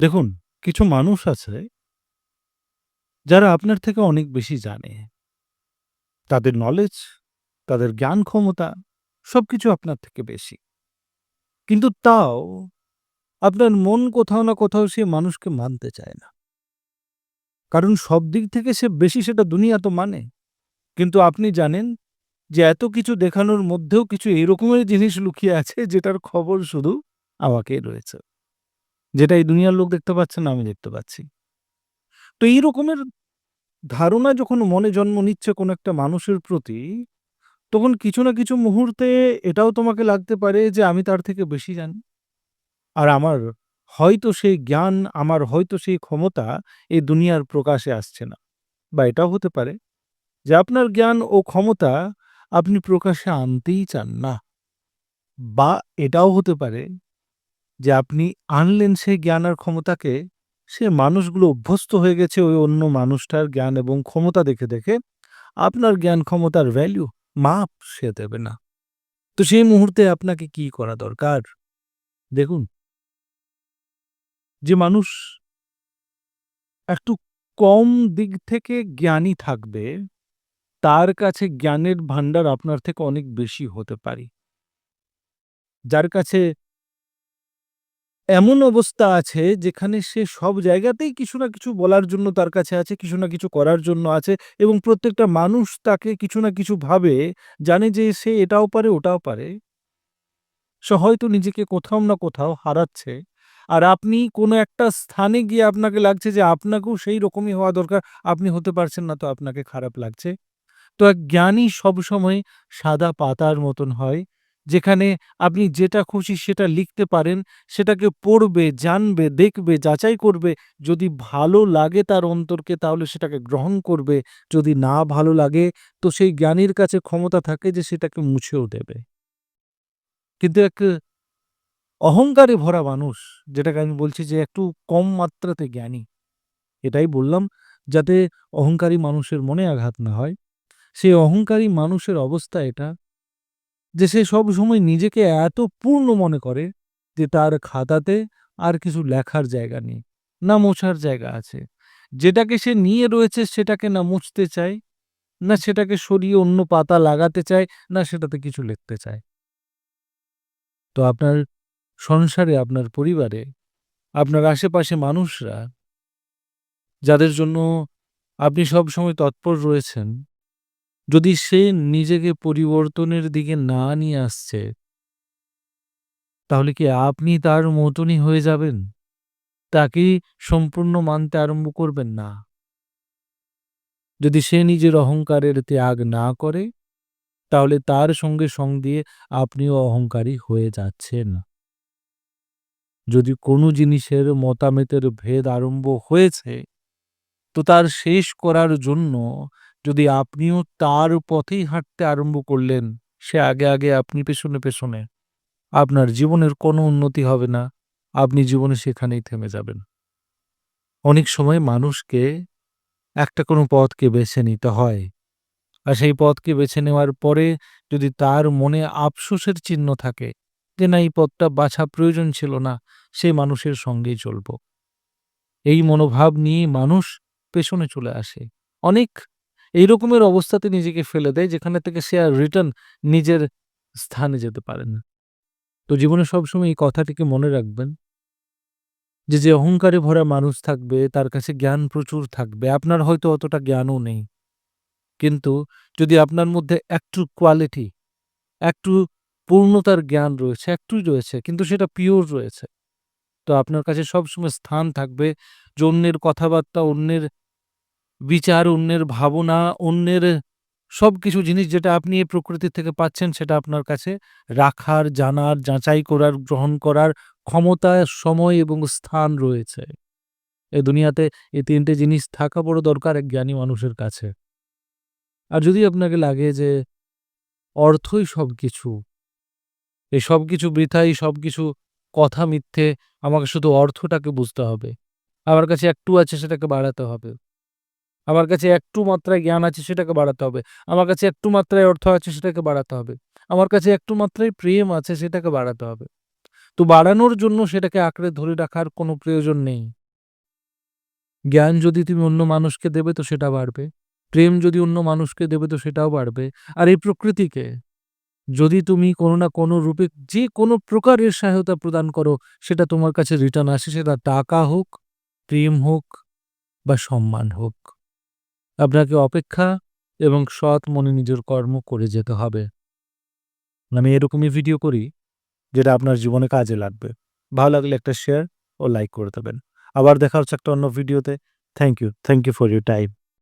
দেখুন, কিছু মানুষ আছে যারা আপনার থেকে অনেক বেশি জানে। তাদের নলেজ, তাদের জ্ঞান ক্ষমতা সবকিছু আপনার থেকে বেশি। কিন্তু তাও আপনার মন কোথাও না কোথাও সে মানুষকে মানতে চায় না। কারণ সব দিক থেকে সে বেশি সেটা দুনিয়া তো মানে। কিন্তু আপনি জানেন যে এত কিছু দেখানোর মধ্যেও কিছু এই রকমের জিনিস লুকিয়ে আছে যেটার খবর শুধু আমাকেই রয়েছে। যেটা এই দুনিয়ার লোক দেখতে পাচ্ছে না, আমি দেখতে পাচ্ছি। তো এই রকমের ধারণা যখন মনে জন্ম নিচ্ছে কোনো একটা মানুষের প্রতি, তখন কিছু না কিছু মুহূর্তে এটাও তোমাকে লাগতে পারে যে আমি তার থেকে বেশি জানি। আর আমার হয়তো সেই জ্ঞান, আমার হয়তো সেই ক্ষমতা এই দুনিয়ার প্রকাশে আসছে না। বা এটাও হতে পারে যে আপনার জ্ঞান ও ক্ষমতা আপনি প্রকাশে আনতেই চান না। বা এটাও হতে পারে যে আপনি আনলেন সেই জ্ঞান আর ক্ষমতাকে, সে মানুষগুলো অভ্যস্ত হয়ে গেছে ওই অন্য মানুষটার জ্ঞান এবং ক্ষমতা দেখে, দেখে আপনার জ্ঞান ক্ষমতার ভ্যালু, মাপ সে দেবে না। তো সেই মুহূর্তে আপনাকে কি করা দরকার? দেখুন যে মানুষ একটু কম দিক থেকে জ্ঞানী থাকবে, তার কাছে জ্ঞানের ভান্ডার আপনার থেকে অনেক বেশি হতে পারে। যার কাছে এমন অবস্থা আছে যেখানে সে সব জায়গাতেই কিছু না কিছু বলার জন্য তার কাছে আছে, কিছু না কিছু করার জন্য আছে এবং প্রত্যেকটা মানুষ তাকে কিছু না কিছু ভাবে জানে যে সে এটাও পারে, ওটাও পারে। সে হয়তো নিজেকে কোথাও না কোথাও হারাচ্ছে। আর আপনি কোনো একটা স্থানে গিয়ে আপনাকে লাগছে যে আপনাকেও সেই রকমই হওয়া দরকার। আপনি হতে পারছেন না তো আপনাকে খারাপ লাগছে। তো এক জ্ঞানী সবসময় সাদা পাতার মতন হয়। যেখানে আপনি যেটা খুশি সেটা লিখতে পারেন, সেটাকে পড়বে, জানবে, দেখবে, যাচাই করবে। যদি ভালো লাগে তার অন্তরকে তাহলে সেটাকে গ্রহণ করবে। যদি না ভালো লাগে তো সেই জ্ঞানীর কাছে ক্ষমতা থাকে যে সেটাকে মুছেও দেবে। কিন্তু এক অহংকারে ভরা মানুষ, যেটাকে আমি বলছি যে একটু কম মাত্রাতে জ্ঞানী। এটাই বললাম যাতে অহংকারী মানুষের মনে আঘাত না হয়। সেই অহংকারী মানুষের অবস্থা এটা যে সে সবসময় নিজেকে এত পূর্ণ মনে করে যে তার খাতাতে আর কিছু লেখার জায়গা নেই, না মোছার জায়গা আছে। যেটাকে সে নিয়ে রয়েছে সেটাকে না মুছতে চায়, না সেটাকে সরিয়ে অন্য পাতা লাগাতে চায়, না সেটাতে কিছু লিখতে চায়। তো আপনার সংসারে, আপনার পরিবারে, আপনার আশেপাশে মানুষরা যাদের জন্য আপনি সবসময় তৎপর রয়েছেন, যদি সে নিজেকে পরিবর্তনের দিকে না নিয়ে আসছে তাহলে কি আপনি তার মতনই হয়ে যাবেন? তাকে সম্পূর্ণ মানতে আরম্ভ করবেন না? যদি সে নিজের অহংকারের ত্যাগ না করে, তাহলে তার সঙ্গে সঙ্গ দিয়ে আপনিও অহংকারী হয়ে যাচ্ছেন। যদি কোনো জিনিসের মতামতের ভেদ আরম্ভ হয়েছে, তো তার শেষ করার জন্য যদি আপনিও তার পথেই হাঁটতে আরম্ভ করলেন, সে আগে, আগে আপনি পেছনে, পেছনে, আপনার জীবনের কোনো উন্নতি হবে না। আপনি জীবনে সেখানেই থেমে যাবেন। অনেক সময় মানুষকে একটা কোনো পথকে বেছে নিতে হয়। আর সেই পথকে বেছে নেওয়ার পরে যদি তার মনে আফসোসের চিহ্ন থাকে যে না এই পথটা বাছা প্রয়োজন ছিল না, সেই মানুষের সঙ্গেই চলব। এই মনোভাব নিয়ে মানুষ পেছনে চলে আসে। অনেক এই রকমের অবস্থাতে নিজেকে ফেলে দেয় যেখানে থেকে সে আর রিটার্ন নিজের স্থানে যেতে পারে না। তো জীবনে সবসময় এই কথাটিকে মনে রাখবেন যে, যে অহংকারে ভরা মানুষ থাকবে তার কাছে জ্ঞান প্রচুর থাকবে। আপনার হয়তো অতটা জ্ঞানও নেই। কিন্তু যদি আপনার মধ্যে একটু কোয়ালিটি, একটু পূর্ণতার জ্ঞান রয়েছে, একটুই রয়েছে কিন্তু সেটা পিওর রয়েছে। তো আপনার কাছে সবসময় স্থান থাকবে যে অন্যের কথাবার্তা, অন্যের বিচার, অন্যের ভাবনা, অন্যের সবকিছু জিনিস যেটা আপনি এই প্রকৃতির থেকে পাচ্ছেন সেটা আপনার কাছে রাখার, জানার, যাচাই করার, গ্রহণ করার ক্ষমতা, সময় এবং স্থান রয়েছে। এ দুনিয়াতে এই তিনটে জিনিস থাকা বড় দরকার এক জ্ঞানী মানুষের কাছে। আর যদি আপনাকে লাগে যে অর্থই সবকিছু, এই সবকিছু বৃথাই, সবকিছু কথা মিথ্যে, আমাকে শুধু অর্থটাকে বুঝতে হবে। আমার কাছে একটু আছে সেটাকে বাড়াতে হবে। আমার কাছে একটু মাত্রায় জ্ঞান আছে সেটাকে বাড়াতে হবে। আমার কাছে একটু মাত্রায় অর্থ আছে সেটাকে বাড়াতে হবে। আমার কাছে একটু মাত্রায় প্রেম আছে সেটাকে বাড়াতে হবে। তো বাড়ানোর জন্য সেটাকে আঁকড়ে ধরে রাখার কোনো প্রয়োজন নেই। জ্ঞান যদি তুমি অন্য মানুষকে দেবে তো সেটা বাড়বে। প্রেম যদি অন্য মানুষকে দেবে তো সেটাও বাড়বে। আর এই প্রকৃতিকে যদি তুমি কোনো না কোনো রূপে যে কোনো প্রকারের সহায়তা প্রদান করো সেটা তোমার কাছে রিটার্ন আসে সেটা টাকা হোক, প্রেম হোক বা সম্মান হোক। আপনাকে অপেক্ষা এবং সৎ মনে নিজের কর্ম করে যেতে হবে। আমি এরকমই ভিডিও করি, যেটা আপনার জীবনে কাজে লাগবে। ভালো লাগলে একটা শেয়ার ও লাইক করে দেবেন। আবার দেখা হচ্ছে একটা অন্য ভিডিওতে। Thank you. Thank you for your time.